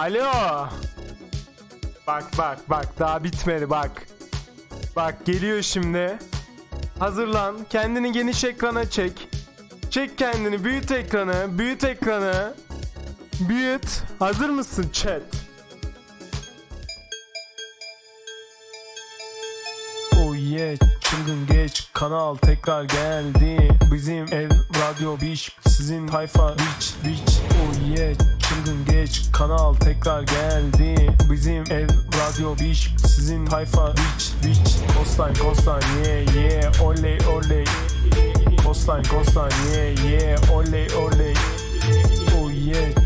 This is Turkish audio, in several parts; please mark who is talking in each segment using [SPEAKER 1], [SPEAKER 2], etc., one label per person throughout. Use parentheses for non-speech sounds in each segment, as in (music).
[SPEAKER 1] Alo. Bak bak bak daha bitmedi bak. Bak geliyor şimdi. Hazırlan. Kendini geniş ekrana çek. Çek kendini. Büyüt ekranı. Büyüt ekranı. Büyüt. Hazır mısın chat? Oh yeah çılgın geç kanal tekrar geldi. Bizim ev radyo biş sizin tayfa biç biç Oh yeah. Çılgın geç kanal tekrar geldi. Bizim ev radyo biş sizin tayfa biç biç Kostan kostan yeah yeah. Oley oley. Kostan kostan yeah yeah. Oley oley. Oh yeah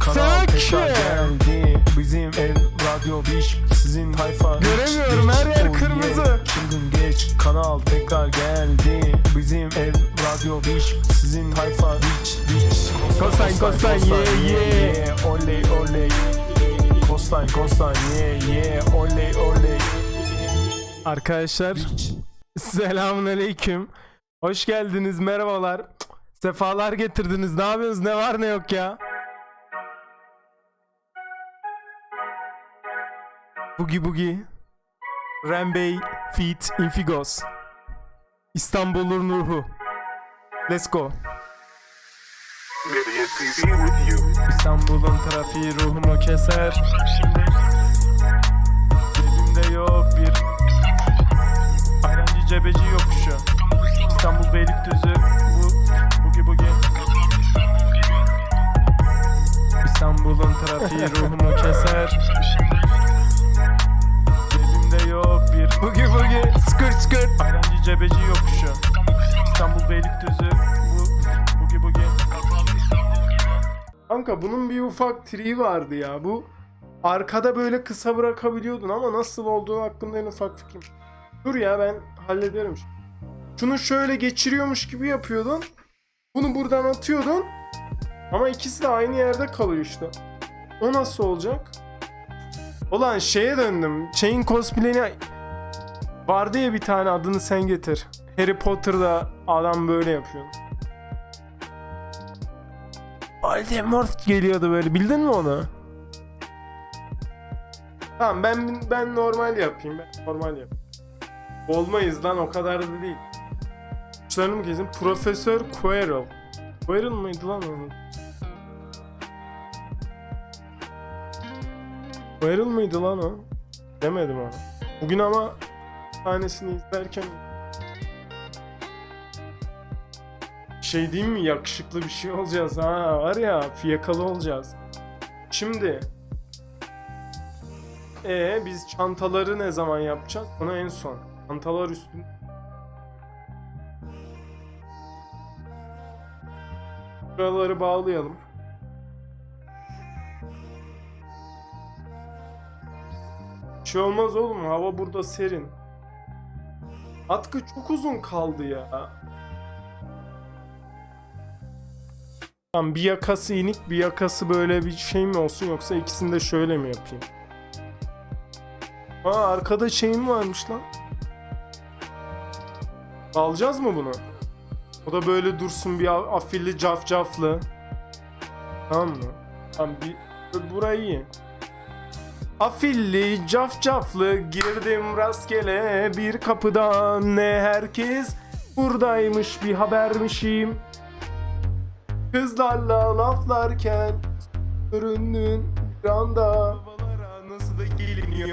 [SPEAKER 1] kanal geldi. Bizim ev radyo biş sizin tayfa. Göremiyorum her yer kırmızı. Çılgın geç kanal tekrar geldi. Bizim ev radyo biş sizin tayfa. Biç biç Kostan kostan yeah yeah Oley oley. Kostan kostan yeah yeah Oley oley. Arkadaşlar Selamun aleyküm Hoş geldiniz merhabalar. Sefalar getirdiniz. Ne yapıyorsunuz? Ne var ne yok ya Boogie Boogie Rembey Feat Infigos İstanbul'un ruhu. Let's go. İstanbul'un trafiği ruhumu keser. Elimde yok bir Ayrancı cebeci yokuşu. İstanbul Beylikdüzü. Bu Boogie Boogie. İstanbul'un trafiği ruhumu keser Boogie Boogie Skırt skırt Ayrancı cebeci yokuşu İstanbul Beylikdüzü bu Boogie Boogie Kanka bunun bir ufak triği vardı ya. Bu arkada böyle kısa bırakabiliyordun ama nasıl olduğu hakkında en ufak fikrim. Dur ya ben hallederim. Şunu şöyle geçiriyormuş gibi yapıyordun. Bunu buradan atıyordun. Ama ikisi de aynı yerde kalıyor işte. O nasıl olacak? Ulan şeye döndüm. Chain cosplay'ine vardı ya bir tane adını sen getir. Harry Potter'da adam böyle yapıyor. Voldemort geliyordu böyle bildin mi onu? Tamam ben ben normal yapayım ben normal yapayım. Olmayız lan o kadar da değil. Uçlarını mı kesin? Profesör Quirrell. Quirrell mıydı lan onu? Quirrell mıydı lan o? Demedim onu. Bugün ama bir tanesini izlerken şey diyeyim mi yakışıklı bir şey olacağız ha var ya fiyakalı olacağız. Şimdi e biz çantaları ne zaman yapacağız? Onu en son. Çantalar üstün. Buraları bağlayalım. Bir şey olmaz oğlum hava burada serin. Atkı çok uzun kaldı ya. Tamam bir yakası inik bir yakası böyle bir şey mi olsun yoksa ikisini de şöyle mi yapayım? Aa arkada şeyim varmış lan. Alacağız mı bunu? O da böyle dursun bir afilli cafcaflı. Tamam mı? Tamam bir burayı iyi. Afilli cafcaflı girdim rastgele bir kapıdan. Ne herkes buradaymış bir habermişim. Kızlarla laflarken göründün bir anda nasıl da geliniyor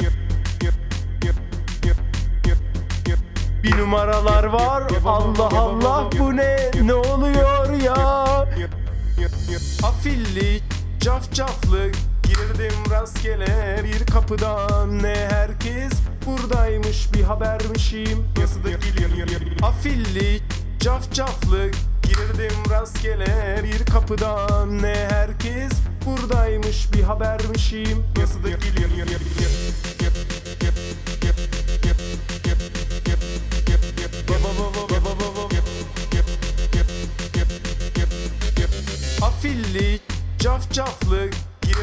[SPEAKER 1] Bir numaralar var Allah Allah bu ne? Ne oluyor ya? Afilli cafcaflı girdim rastgele bir kapıdan. Ne herkes buradaymış bir habermişim. Nasıl da geliyor. Afilli cafcaflı girdim rastgele bir kapıdan. Ne herkes buradaymış bir habermişim. Nasıl da geliyor Afilli cafcaflı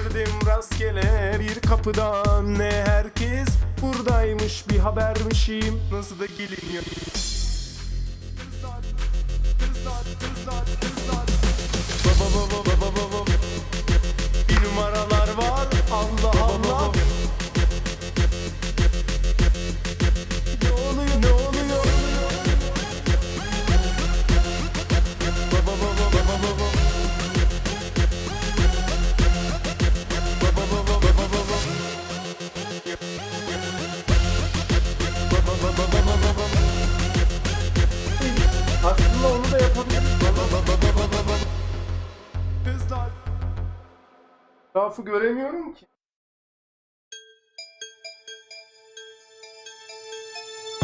[SPEAKER 1] girdim rastgele bir kapıdan. Ne herkes buradaymış bir habermişim. Nasıl da geliniyor? Kızlar, kızlar,
[SPEAKER 2] Etrafı göremiyorum ki.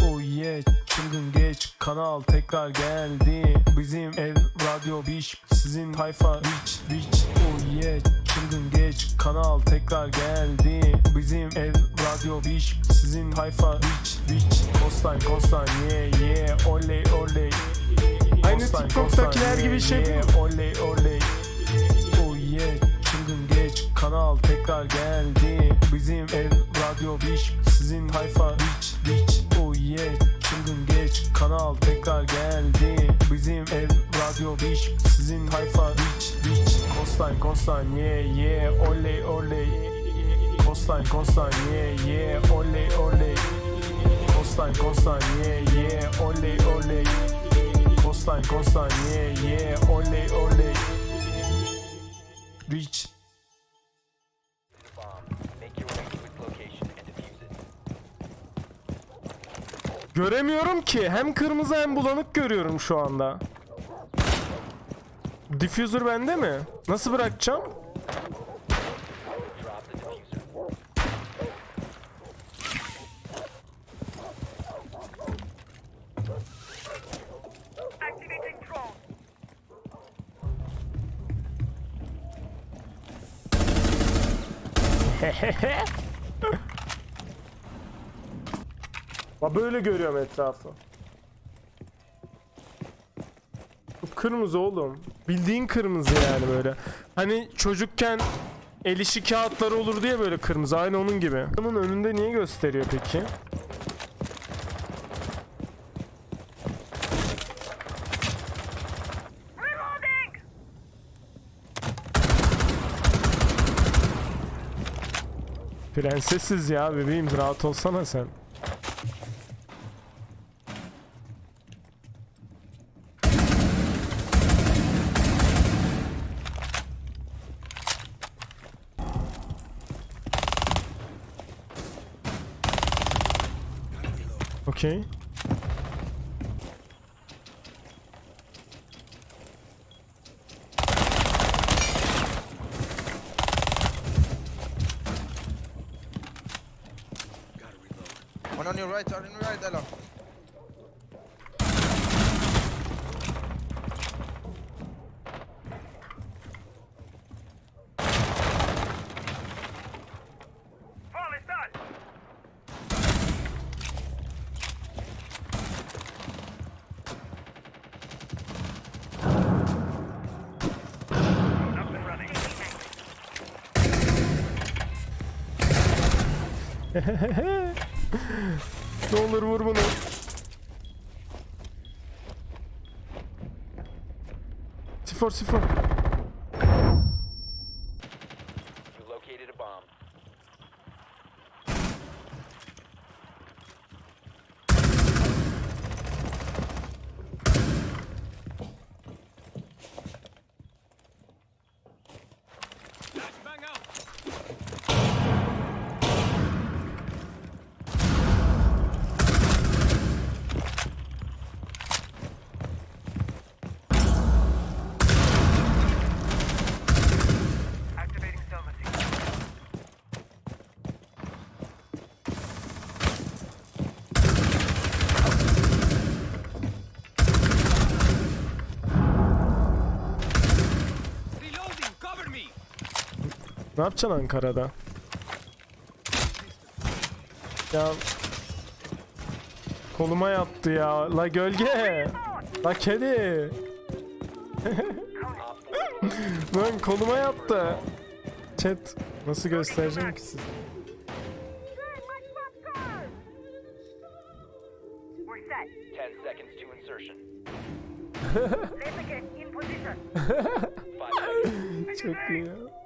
[SPEAKER 2] Oh yeah çılgın geç kanal tekrar geldi. Bizim ev radyo biş sizin tayfa rich rich Oh yeah çılgın geç kanal tekrar geldi. Bizim ev radyo biş sizin tayfa rich rich Kostan kostan yeah yeah oley oley. Aynı TikTok'takiler gibi şey yeah, oley oley kanal tekrar geldi. Bizim ev radyo biş sizin hayfa rich rich Oh yeah çılgın geç kanal tekrar geldi. Bizim ev radyo biş sizin hayfa rich rich Kostan kostan yeah yeah oley oley. Kostan kostan yeah yeah oley oley. Kostan kostan yeah yeah oley oley. Kostan kostan yeah yeah oley oley. Rich Göremiyorum ki. Hem kırmızı hem bulanık görüyorum şu anda. Diffuser bende mi? Nasıl bırakacağım?
[SPEAKER 1] Drop (laughs)
[SPEAKER 2] böyle görüyorum etrafı. Kırmızı oğlum. Bildiğin kırmızı yani böyle. Hani çocukken el işi kağıtları olur diye böyle kırmızı. Aynı onun gibi. Bunun önünde niye gösteriyor peki? Prensesiz ya bebeğim rahat olsana sen.
[SPEAKER 3] Okay.
[SPEAKER 2] Ne olur vur bunu. Sifor sifor. Ne yapacaksın Ankara'da? Ya koluma yattı ya. La gölge. La kedi. (laughs) Lan koluma yattı. Chat nasıl göstereceğim ki size?
[SPEAKER 3] We're set.
[SPEAKER 1] 10 (laughs)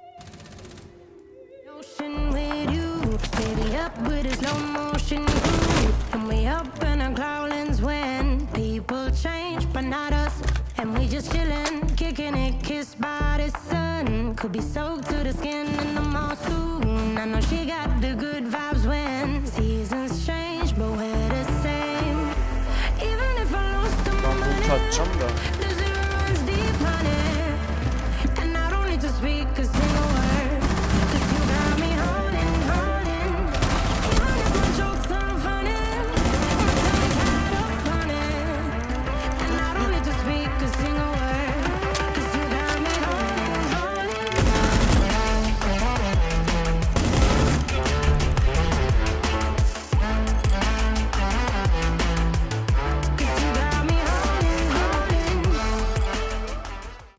[SPEAKER 4] with a slow motion groove. And we up in our growlings when people change, but not us. And we just chillin', kicking it, kissed by the sun. Could be soaked to the skin in the mall soon. I know she got the good vibes when seasons change, but we're the same. Even if I lose the money,
[SPEAKER 2] the runs deep, honey. And I don't need to speak, cause